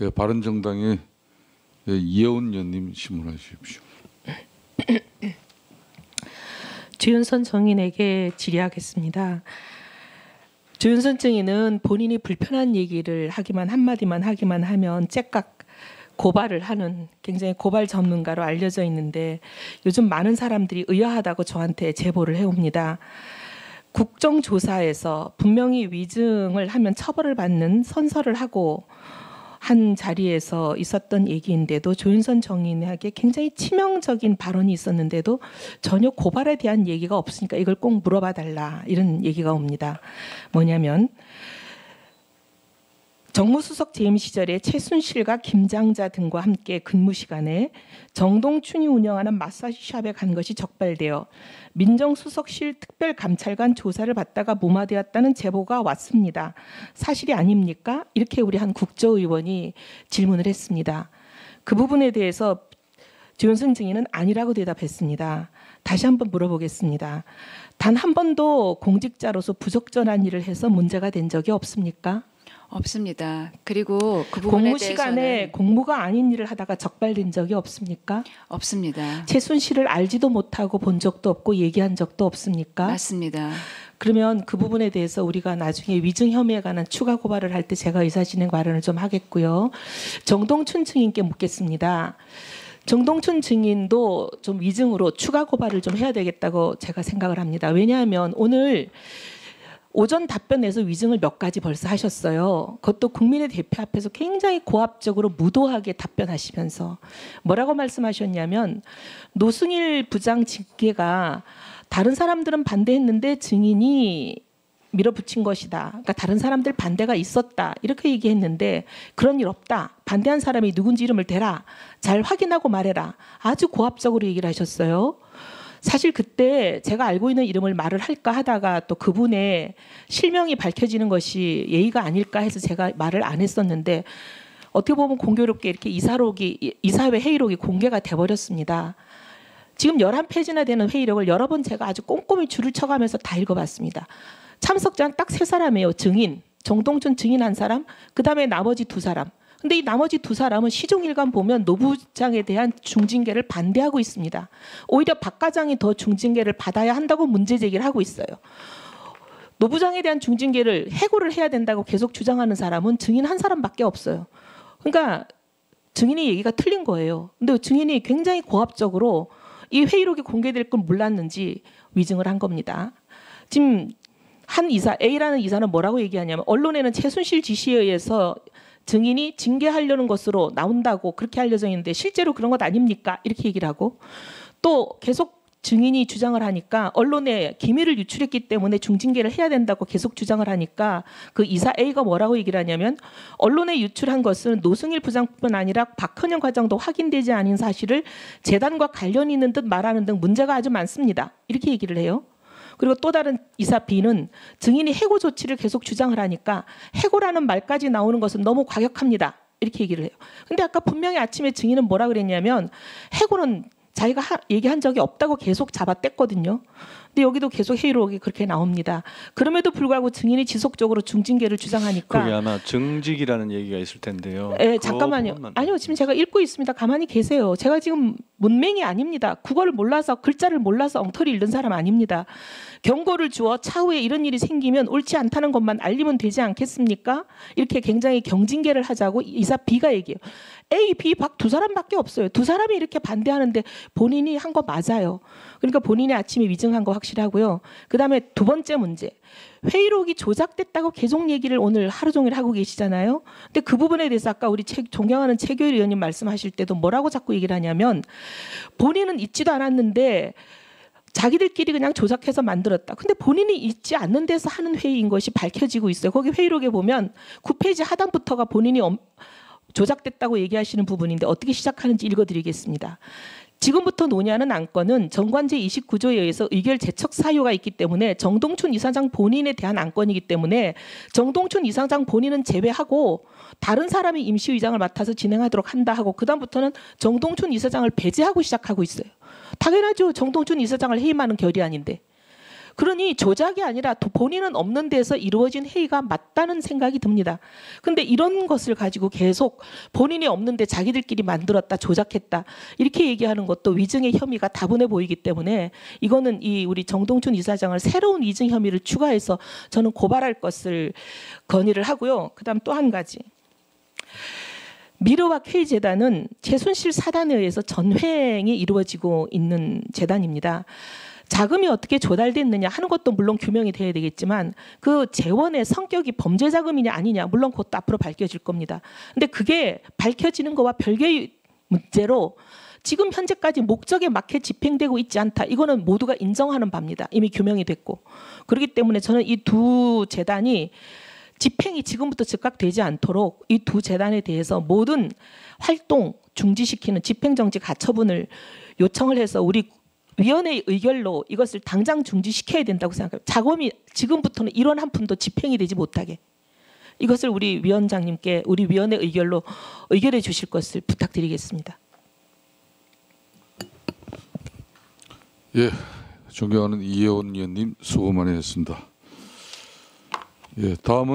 예, 바른정당의 예, 이혜원 의원님 신문해 주십시오. 주윤선 정인에게 질의하겠습니다. 주윤선 증인은 본인이 불편한 얘기를 하기만 한마디만 하기만 하면 째깍 고발을 하는 굉장히 고발 전문가로 알려져 있는데 요즘 많은 사람들이 의아하다고 저한테 제보를 해옵니다. 국정조사에서 분명히 위증을 하면 처벌을 받는 선서를 하고 한 자리에서 있었던 얘기인데도 조윤선 정인에게 굉장히 치명적인 발언이 있었는데도 전혀 고발에 대한 얘기가 없으니까 이걸 꼭 물어봐 달라 이런 얘기가 옵니다. 뭐냐면 정무수석 재임 시절에 최순실과 김장자 등과 함께 근무 시간에 정동춘이 운영하는 마사지샵에 간 것이 적발되어 민정수석실 특별감찰관 조사를 받다가 무마되었다는 제보가 왔습니다. 사실이 아닙니까? 이렇게 우리 한 국조의원이 질문을 했습니다. 그 부분에 대해서 조윤선 증인은 아니라고 대답했습니다. 다시 한번 물어보겠습니다. 단 한 번도 공직자로서 부적절한 일을 해서 문제가 된 적이 없습니까? 없습니다. 그리고 그 부분에 공무 시간에 대해서는 공무가 아닌 일을 하다가 적발된 적이 없습니까? 없습니다. 최순실을 알지도 못하고 본 적도 없고 얘기한 적도 없습니까? 맞습니다. 그러면 그 부분에 대해서 우리가 나중에 위증 혐의에 관한 추가 고발을 할 때 제가 의사진행 발언을 좀 하겠고요. 정동춘 증인께 묻겠습니다. 정동춘 증인도 좀 위증으로 추가 고발을 좀 해야 되겠다고 제가 생각을 합니다. 왜냐하면 오늘 오전 답변에서 위증을 몇 가지 벌써 하셨어요. 그것도 국민의 대표 앞에서 굉장히 고압적으로 무도하게 답변하시면서 뭐라고 말씀하셨냐면 노승일 부장 징계가 다른 사람들은 반대했는데 증인이 밀어붙인 것이다. 그러니까 다른 사람들 반대가 있었다. 이렇게 얘기했는데 그런 일 없다. 반대한 사람이 누군지 이름을 대라. 잘 확인하고 말해라. 아주 고압적으로 얘기를 하셨어요. 사실 그때 제가 알고 있는 이름을 말을 할까 하다가 또 그분의 실명이 밝혀지는 것이 예의가 아닐까 해서 제가 말을 안 했었는데 어떻게 보면 공교롭게 이렇게 이사록이 이사회 회의록이 공개가 돼 버렸습니다. 지금 11페이지나 되는 회의록을 여러 번 제가 아주 꼼꼼히 줄을 쳐가면서 다 읽어봤습니다. 참석자는 딱 세 사람이에요. 증인, 정동준 증인 한 사람, 그 다음에 나머지 두 사람. 근데 이 나머지 두 사람은 시종일관 보면 노부장에 대한 중징계를 반대하고 있습니다. 오히려 박 과장이 더 중징계를 받아야 한다고 문제 제기를 하고 있어요. 노부장에 대한 중징계를 해고를 해야 된다고 계속 주장하는 사람은 증인 한 사람밖에 없어요. 그러니까 증인의 얘기가 틀린 거예요. 근데 증인이 굉장히 고압적으로 이 회의록이 공개될 걸 몰랐는지 위증을 한 겁니다. 지금 한 이사 A라는 이사는 뭐라고 얘기하냐면 언론에는 최순실 지시에 의해서 증인이 징계하려는 것으로 나온다고 그렇게 알려져 있는데 실제로 그런 것 아닙니까? 이렇게 얘기를 하고 또 계속 증인이 주장을 하니까 언론에 기밀을 유출했기 때문에 중징계를 해야 된다고 계속 주장을 하니까 그 이사 A가 뭐라고 얘기를 하냐면 언론에 유출한 것은 노승일 부장뿐 아니라 박헌영 과장도 확인되지 않은 사실을 재단과 관련 있는 듯 말하는 등 문제가 아주 많습니다. 이렇게 얘기를 해요. 그리고 또 다른 이사 B는 증인이 해고 조치를 계속 주장을 하니까 해고라는 말까지 나오는 것은 너무 과격합니다. 이렇게 얘기를 해요. 근데 아까 분명히 아침에 증인은 뭐라 그랬냐면 해고는 자기가 하, 얘기한 적이 없다고 계속 잡아뗐거든요. 근데 여기도 계속 회의록이 그렇게 나옵니다. 그럼에도 불구하고 증인이 지속적으로 중징계를 주장하니까 그게 아마 증직이라는 얘기가 있을 텐데요. 예, 그 잠깐만요. 아니요, 지금 제가 읽고 있습니다. 가만히 계세요. 제가 지금 문맹이 아닙니다. 국어를 몰라서 글자를 몰라서 엉터리 읽는 사람 아닙니다. 경고를 주어 차후에 이런 일이 생기면 옳지 않다는 것만 알리면 되지 않겠습니까? 이렇게 굉장히 경징계를 하자고 이사 B가 얘기해요. A, B 박 두 사람밖에 없어요. 두 사람이 이렇게 반대하는데 본인이 한 거 맞아요. 그러니까 본인이 아침에 위증한 거 확 실하고요. 그다음에 두 번째 문제. 회의록이 조작됐다고 계속 얘기를 오늘 하루 종일 하고 계시잖아요. 근데 그 부분에 대해서 아까 우리 최, 존경하는 최교일 의원님 말씀하실 때도 뭐라고 자꾸 얘기를 하냐면 본인은 있지도 않았는데 자기들끼리 그냥 조작해서 만들었다. 근데 본인이 있지 않는 데서 하는 회의인 것이 밝혀지고 있어요. 거기 회의록에 보면 9페이지 하단부터가 본인이 엄- 조작됐다고 얘기하시는 부분인데 어떻게 시작하는지 읽어드리겠습니다. 지금부터 논의하는 안건은 정관제 29조에 의해서 의결 제척 사유가 있기 때문에 정동춘 이사장 본인에 대한 안건이기 때문에 정동춘 이사장 본인은 제외하고 다른 사람이 임시의장을 맡아서 진행하도록 한다 하고 그다음부터는 정동춘 이사장을 배제하고 시작하고 있어요. 당연하죠. 정동춘 이사장을 해임하는 결의안인데. 그러니 조작이 아니라 도- 본인은 없는 데서 이루어진 회의가 맞다는 생각이 듭니다. 근데 이런 것을 가지고 계속 본인이 없는데 자기들끼리 만들었다, 조작했다 이렇게 얘기하는 것도 위증의 혐의가 다분해 보이기 때문에 이거는 이 우리 정동춘 이사장을 새로운 위증 혐의를 추가해서 저는 고발할 것을 건의를 하고요. 그다음 또 한 가지. 미르와 K 재단은 최순실 사단에 의해서 전횡이 이루어지고 있는 재단입니다. 자금이 어떻게 조달됐느냐 하는 것도 물론 규명이 돼야 되겠지만 그 재원의 성격이 범죄 자금이냐 아니냐 물론 그것도 앞으로 밝혀질 겁니다. 근데 그게 밝혀지는 거와 별개의 문제로 지금 현재까지 목적에 맞게 집행되고 있지 않다. 이거는 모두가 인정하는 바입니다. 이미 규명이 됐고. 그렇기 때문에 저는 이 두 재단이 집행이 지금부터 즉각되지 않도록 이 두 재단에 대해서 모든 활동 중지시키는 집행정지 가처분을 요청을 해서 우리 위원회의 의결로 이것을 당장 중지시켜야 된다고 생각합니다. 자금이 지금부터는 이런 한 푼도 집행이 되지 못하게 이것을 우리 위원장님께 우리 위원회 의결로 의결해 주실 것을 부탁드리겠습니다. 예, 존경하는 이혜원 의원님 수고 많이 했습니다. 예, 다음은